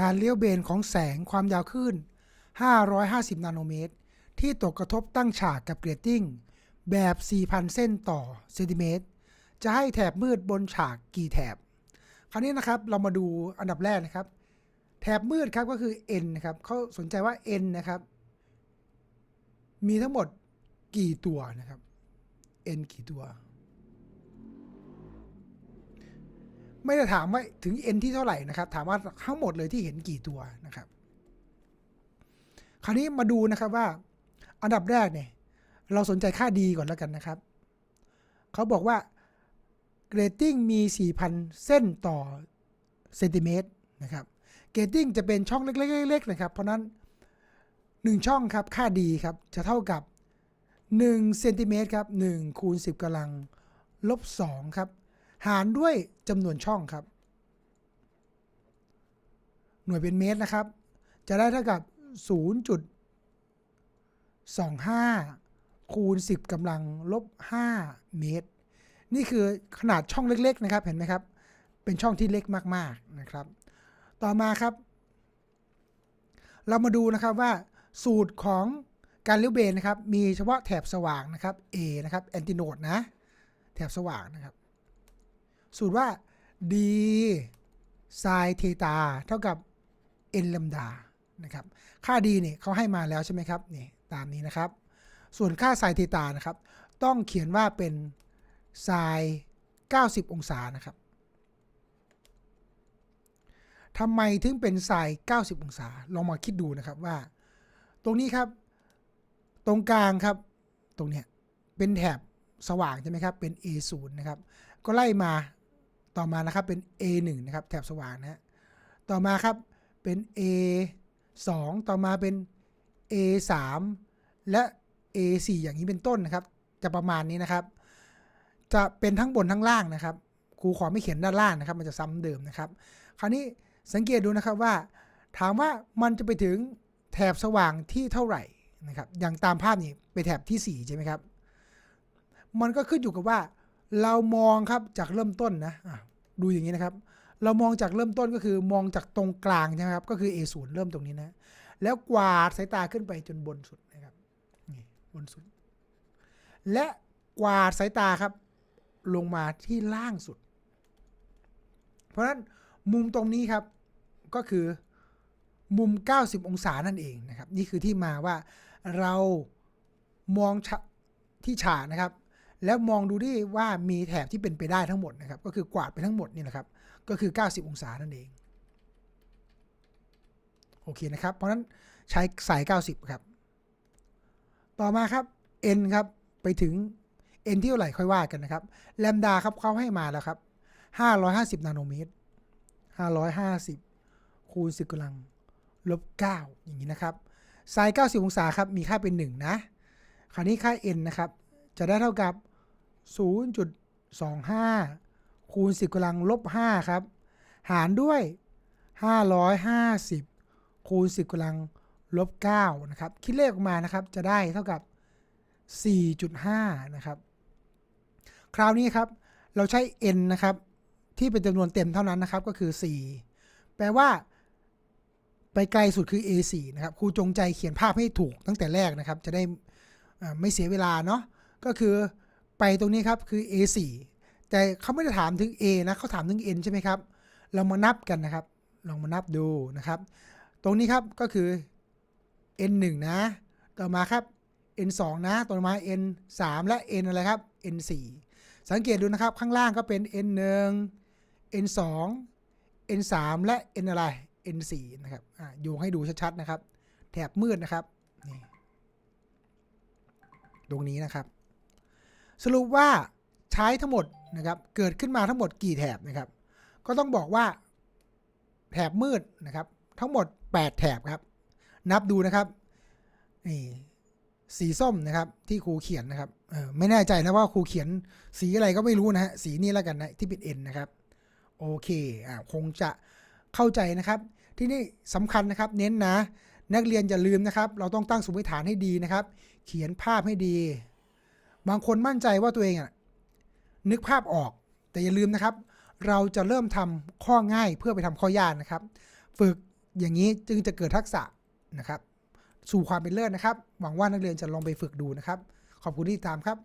การเลี้ยวเบนของแสงความยาวคลื่น 550 นาโนเมตร ที่ตกกระทบตั้งฉากกับเกรดติ้ง แบบ 4,000 เส้นต่อเซนติเมตร จะให้แถบมืดบนฉากกี่แถบ คราวนี้นะครับเรามาดูอันดับแรกนะครับ แถบมืดครับก็คือ n นะครับเขาสนใจว่า n นะครับ มีทั้งหมดกี่ตัวนะครับ n กี่ตัว ไม่ได้ถามว่าถึง n ที่เท่าไหร่นะครับ ถามว่าทั้งหมดเลยที่เห็นกี่ตัวนะครับ คราวนี้มาดูนะครับว่า อันดับแรกเนี่ย เราสนใจค่าดีก่อนแล้วกันนะครับ เขาบอกว่าเกรดติ้งมี 4,000 เส้นต่อเซนติเมตรนะครับเกรดติ้งจะเป็นช่องเล็กๆๆนะครับ เพราะนั้น 1 ช่องครับค่าดีครับ จะเท่ากับ1เซนติเมตรครับ1คูณ10กำลังลบ2ครับ หารด้วยจำนวนช่องครับ หน่วยเป็นเมตรนะครับ จะได้เท่ากับ 0.25 คูณ 10กำลังลบ 5 เมตร นี่คือขนาดช่องเล็ก ๆ นะครับ เห็นไหมครับ เป็นช่องที่เล็กมาก ๆ นะครับ ต่อมาครับ เรามาดูนะครับว่าสูตรของการเลี้ยวเบนนะครับ มีเฉพาะแถบสว่างนะครับ A นะครับแอนติโนดนะ แถบสว่างนะครับ สูตรว่า d ไซเทตาเท่ากับ n ลัมดานะครับ ค่า d เนี่ยเขาให้มาแล้วใช่ไหมครับนี่ตามนี้นะครับ ส่วนค่าไซเทตานะครับ ต้องเขียนว่าเป็นไซ90 องศานะครับทำไมถึงเป็นไซ90 องศา ลองมาคิดดูนะครับว่า ตรงนี้ครับ ตรงกลางครับ ตรงเนี้ยเป็นแถบสว่างใช่ไหมครับ เป็น A0 นะครับ ก็ไล่มา ต่อมานะครับเป็น A1 นะครับแถบสว่างนะฮะต่อมาครับเป็น A2 ต่อมาเป็น A3 และ A4 อย่างนี้เป็นต้นนะครับ จะประมาณนี้นะครับ จะเป็นทั้งบนทั้งล่างนะครับครูขอไม่เขียนด้านล่างนะครับ มันจะซ้ำเดิมนะครับ คราวนี้สังเกตดูนะครับว่า ถามว่ามันจะไปถึงแถบสว่างที่เท่าไหร่นะครับ อย่างตามภาพนี้ไปแถบที่ 4 ใช่ไหมครับ มันก็ขึ้นอยู่กับว่า เรามองครับจากเริ่มต้นนะะ ดูอย่างนี้นะครับ เรามองจากเริ่มต้นก็คือมองจากตรงกลางใช่ไหมครับ ก็คือ A0 เริ่มตรงนี้นะ แล้วกวาดสายตาขึ้นไปจนบนสุดนะครับ นี่บนสุด และกวาดสายตาครับ ลงมาที่ล่างสุด เพราะฉะนั้นมุมตรงนี้ครับ ก็คือมุม 90 องศานั่นเองนะครับ นี่คือที่มาว่าเรามองที่ฉากนะครับ แล้วมองดูดิว่ามีแถบที่เป็นไปได้ทั้งหมดนะครับ ก็คือกวาดไปทั้งหมดนี่แหละครับ ก็คือ 90 องศานั่นเอง โอเคนะครับ เพราะฉะนั้นใช้สาย 90 ครับ ต่อมาครับ n ครับ ไปถึง n ที่เท่าไหร่ค่อยว่ากันนะครับ แลมดาครับเขาให้มาแล้วครับ 550 นาโนเมตร 550 คูณ10กำลังลบ 9 อย่างนี้นะครับไซน์90 องศาครับ มีค่าเป็น 1 นะ คราวนี้ค่า n นะครับ จะได้เท่ากับ 0.25 คูณ 10กำลังลบ 5 ครับ หารด้วย 550 คูณ 10กำลังลบ 9 นะครับ คิดเลขออกมานะครับ จะได้เท่ากับ 4.5 นะครับ คราวนี้ครับ เราใช้ n นะครับ ที่เป็นจำนวนเต็มเท่านั้นนะครับ ก็คือ 4 แปลว่า ไปไกลสุดคือ A4 นะครับ ครูจงใจเขียนภาพให้ถูกตั้งแต่แรกนะครับ จะได้ไม่เสียเวลาเนาะ ก็คือ ไปตรงนี้ครับคือ A4 แต่เขาไม่ได้ถามถึง A นะเขาถามถึง N ใช่ไหมครับเรามานับกันนะครับ ลองมานับดูนะครับ ตรงนี้ครับก็คือ N1 นะ ต่อมาครับ N2 นะ ต่อมา N3 และ N อะไรครับ N4 สังเกตดูนะครับข้างล่างก็เป็น N1 N2 N3 และ N อะไร N4 นะครับโยงให้ดูชัดๆนะครับ แถบมืดนะครับนี่ตรงนี้นะครับ สรุปว่าใช้ทั้งหมดนะครับเกิดขึ้นมาทั้งหมดกี่แถบนะครับ ก็ต้องบอกว่าแถบมืดนะครับ ทั้งหมด 8 แถบครับ นับดูนะครับนี่สีส้มนะครับที่ครูเขียนนะครับเออไม่แน่ใจนะว่าครูเขียนสีอะไรก็ไม่รู้นะฮะสีนี้แล้วกันนะที่ปิดเป็นนะครับโอเคอ่าคงจะเข้าใจนะครับ ที่นี่สำคัญนะครับเน้นนะ นักเรียนอย่าลืมนะครับ เราต้องตั้งสมมติฐานให้ดีนะครับ เขียนภาพให้ดี บางคนมั่นใจว่าตัวเองอะนึกภาพออก แต่อย่าลืมนะครับ เราจะเริ่มทำข้อง่ายเพื่อไปทำข้อยากนะครับ ฝึกอย่างนี้จึงจะเกิดทักษะนะครับ สู่ความเป็นเลิศนะครับ หวังว่านักเรียนจะลองไปฝึกดูนะครับ ขอบคุณที่ตามครับ